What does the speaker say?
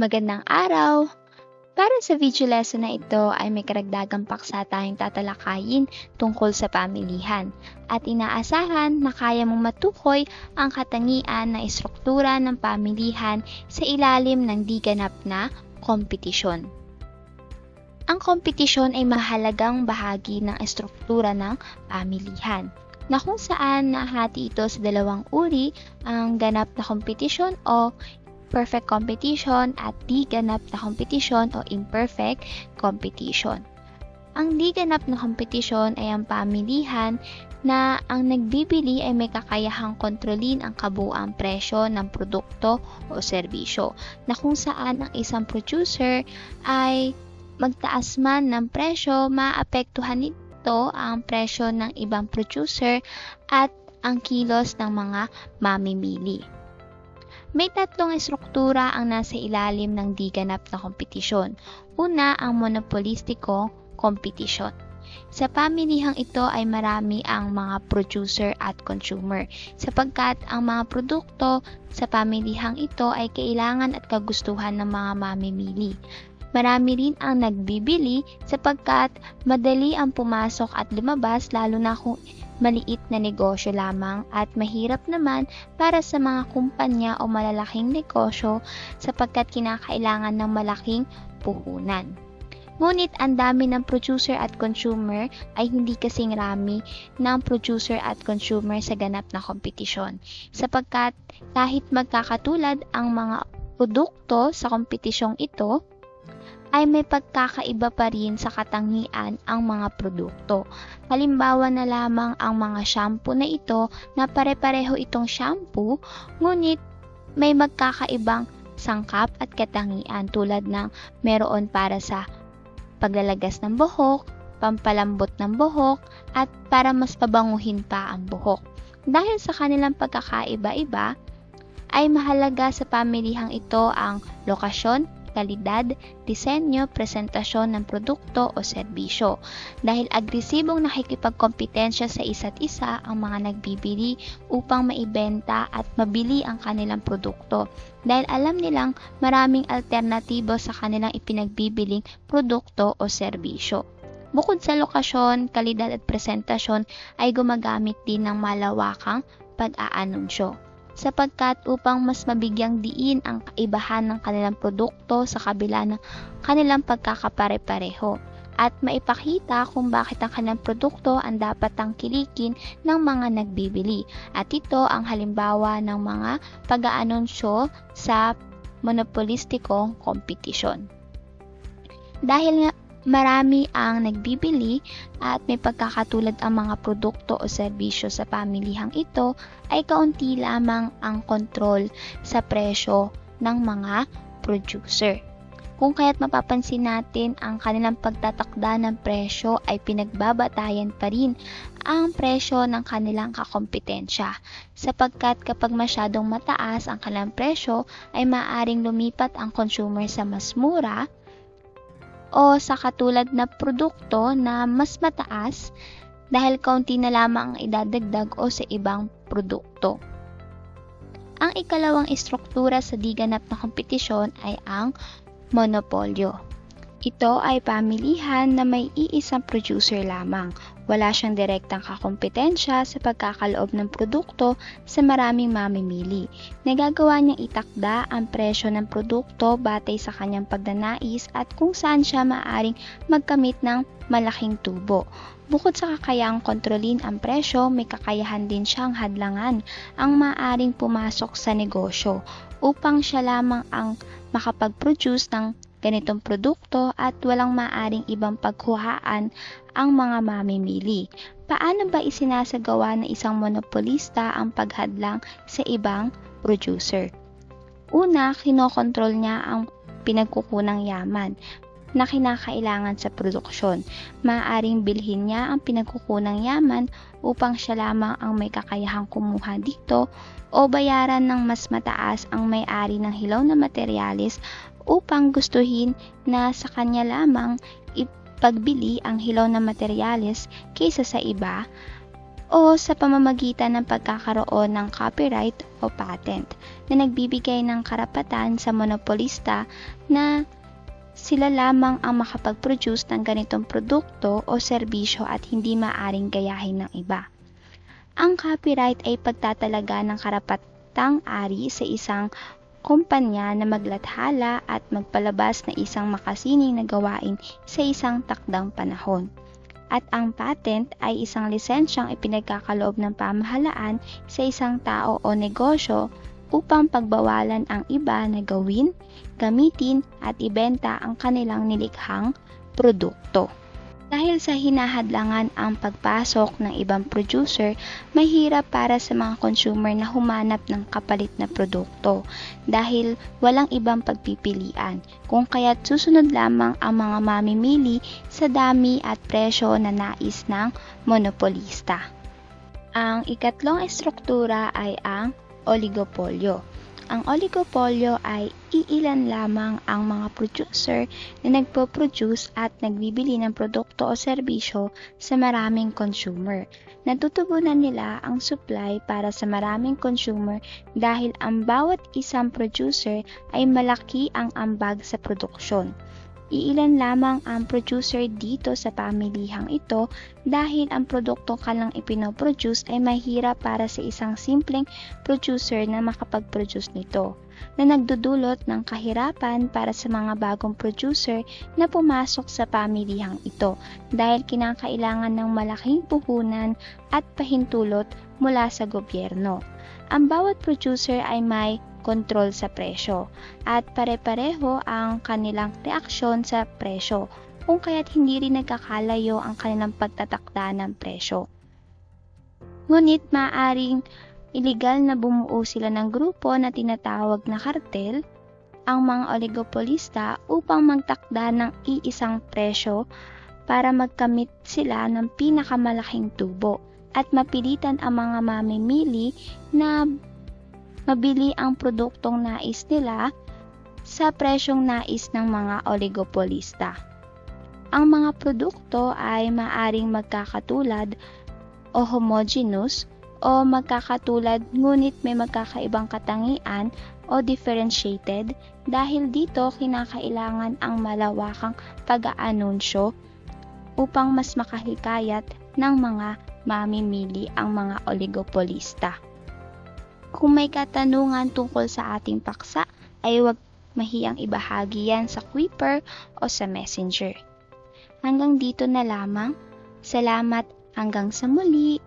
Magandang araw! Para sa video lesson na ito ay may karagdagang paksa tayong tatalakayin tungkol sa pamilihan at inaasahan na kaya mong matukoy ang katangian na istruktura ng pamilihan sa ilalim ng di ganap na kompetisyon. Ang kompetisyon ay mahalagang bahagi ng estruktura ng pamilihan na kung saan nahati ito sa dalawang uri ang ganap na kompetisyon o perfect competition at di ganap na kompetisyon o imperfect competition. Ang di ganap na kompetisyon ay ang pamilihan na ang nagbibili ay may kakayahang kontrolin ang kabuang presyo ng produkto o serbisyo na kung saan ang isang producer ay magtaas man ng presyo, maapektuhan nito ang presyo ng ibang producer at ang kilos ng mga mamimili. May tatlong estruktura ang nasa ilalim ng di ganap na kompetisyon. Una, ang monopolistiko kompetisyon. Sa pamilihang ito ay marami ang mga producer at consumer sapagkat ang mga produkto sa pamilihang ito ay kailangan at kagustuhan ng mga mamimili. Marami rin ang nagbibili sapagkat madali ang pumasok at lumabas lalo na kung maliit na negosyo lamang at mahirap naman para sa mga kumpanya o malalaking negosyo sapagkat kinakailangan ng malaking puhunan. Ngunit ang dami ng producer at consumer ay hindi kasing rami ng producer at consumer sa ganap na kompetisyon sapagkat kahit magkakatulad ang mga produkto sa kompetisyong ito, ay may pagkakaiba pa rin sa katangian ang mga produkto. Halimbawa na lamang ang mga shampoo na ito na pare-pareho itong shampoo, ngunit may magkakaibang sangkap at katangian tulad ng meron para sa paglalagas ng buhok, pampalambot ng buhok, at para mas pabanguhin pa ang buhok. Dahil sa kanilang pagkakaiba-iba, ay mahalaga sa pamilihang ito ang lokasyon, kalidad, disenyo, presentasyon ng produkto o serbisyo. Dahil agresibong nakikipagkompetensya sa isa't isa ang mga nagbibili upang maibenta at mabili ang kanilang produkto. Dahil alam nilang maraming alternatibo sa kanilang ipinagbibiling produkto o serbisyo. Bukod sa lokasyon, kalidad at presentasyon ay gumagamit din ng malawakang pag-aanunsyo sapagkat upang mas mabigyang diin ang kaibahan ng kanilang produkto sa kabila ng kanilang pagkakapare-pareho at maipakita kung bakit ang kanilang produkto ang dapat tangkilikin ng mga nagbibili. At ito ang halimbawa ng mga pag-aanunsyo sa monopolistikong kompetisyon. Dahil nga marami ang nagbibili at may pagkakatulad ang mga produkto o serbisyo sa pamilihang ito, ay kaunti lamang ang kontrol sa presyo ng mga producer. Kung kaya't mapapansin natin ang kanilang pagtatakda ng presyo ay pinagbabatayan pa rin ang presyo ng kanilang kakompetensya sapagkat kapag masyadong mataas ang kanilang presyo ay maaring lumipat ang consumer sa mas mura o sa katulad na produkto na mas mataas dahil kaunti na lamang ang idadagdag o sa ibang produkto. Ang ikalawang istruktura sa di ganap na kompetisyon ay ang monopolyo. Ito ay pamilihan na may iisang producer lamang. Wala siyang direktang kakompetensya sa pagkakaloob ng produkto sa maraming mamimili. Nagagawa niyang itakda ang presyo ng produkto batay sa kanyang pagdanais at kung saan siya maaring magkamit ng malaking tubo. Bukod sa kakayang kontrolin ang presyo, may kakayahan din siyang hadlangan ang maaring pumasok sa negosyo upang siya lamang ang makapag-produce ng ganitong produkto at walang maaring ibang pagkuhaan ang mga mamimili. Paano ba isinasagawa ng isang monopolista ang paghadlang sa ibang producer? Una, kinokontrol niya ang pinagkukunang yaman na kinakailangan sa produksyon. Maaring bilhin niya ang pinagkukunang yaman upang siya lamang ang may kakayahang kumuha dito o bayaran ng mas mataas ang may-ari ng hilaw na materyales upang gustuhin na sa kanya lamang ipagbili ang hilaw na materyales kaysa sa iba o sa pamamagitan ng pagkakaroon ng copyright o patent na nagbibigay ng karapatan sa monopolista na sila lamang ang makapag-produce ng ganitong produkto o serbisyo at hindi maaring gayahin ng iba. Ang copyright ay pagtatalaga ng karapatang ari sa isang kumpanya na maglathala at magpalabas na isang makasining na gawain sa isang takdang panahon. At ang patent ay isang lisensyang ipinagkakaloob ng pamahalaan sa isang tao o negosyo upang pagbawalan ang iba na gawin, gamitin at ibenta ang kanilang nilikhang produkto. Dahil sa hinahadlangan ang pagpasok ng ibang producer, mahirap para sa mga consumer na humanap ng kapalit na produkto dahil walang ibang pagpipilian kung kaya't susunod lamang ang mga mamimili sa dami at presyo na nais ng monopolista. Ang ikatlong estruktura ay ang oligopolyo. Ang oligopolyo ay iilan lamang ang mga producer na nagpo-produce at nagbibili ng produkto o serbisyo sa maraming consumer. Natutugunan nila ang supply para sa maraming consumer dahil ang bawat isang producer ay malaki ang ambag sa produksyon. Iilan lamang ang producer dito sa pamilihang ito dahil ang produkto kalang ipinoproduce ay mahirap para sa isang simpleng producer na makapag-produce nito na nagdudulot ng kahirapan para sa mga bagong producer na pumasok sa pamilihang ito dahil kinakailangan ng malaking puhunan at pahintulot mula sa gobyerno. Ang bawat producer ay may kontrol sa presyo at pare-pareho ang kanilang reaksyon sa presyo kung kaya't hindi rin nagkakalayo ang kanilang pagtatakda ng presyo. Ngunit maaring illegal na bumuo sila ng grupo na tinatawag na kartel, ang mga oligopolista upang magtakda ng iisang presyo para magkamit sila ng pinakamalaking tubo at mapilitan ang mga mamimili na mabili ang produktong nais nila sa presyong nais ng mga oligopolista. Ang mga produkto ay maaring magkakatulad o homogeneous o magkakatulad ngunit may magkakaibang katangian o differentiated dahil dito kinakailangan ang malawakang pag-aanunsyo upang mas makahikayat ng mga mamimili ang mga oligopolista. Kung may katanungan tungkol sa ating paksa, ay huwag mahiyang ibahagi yan sa Quipper o sa Messenger. Hanggang dito na lamang. Salamat hanggang sa muli.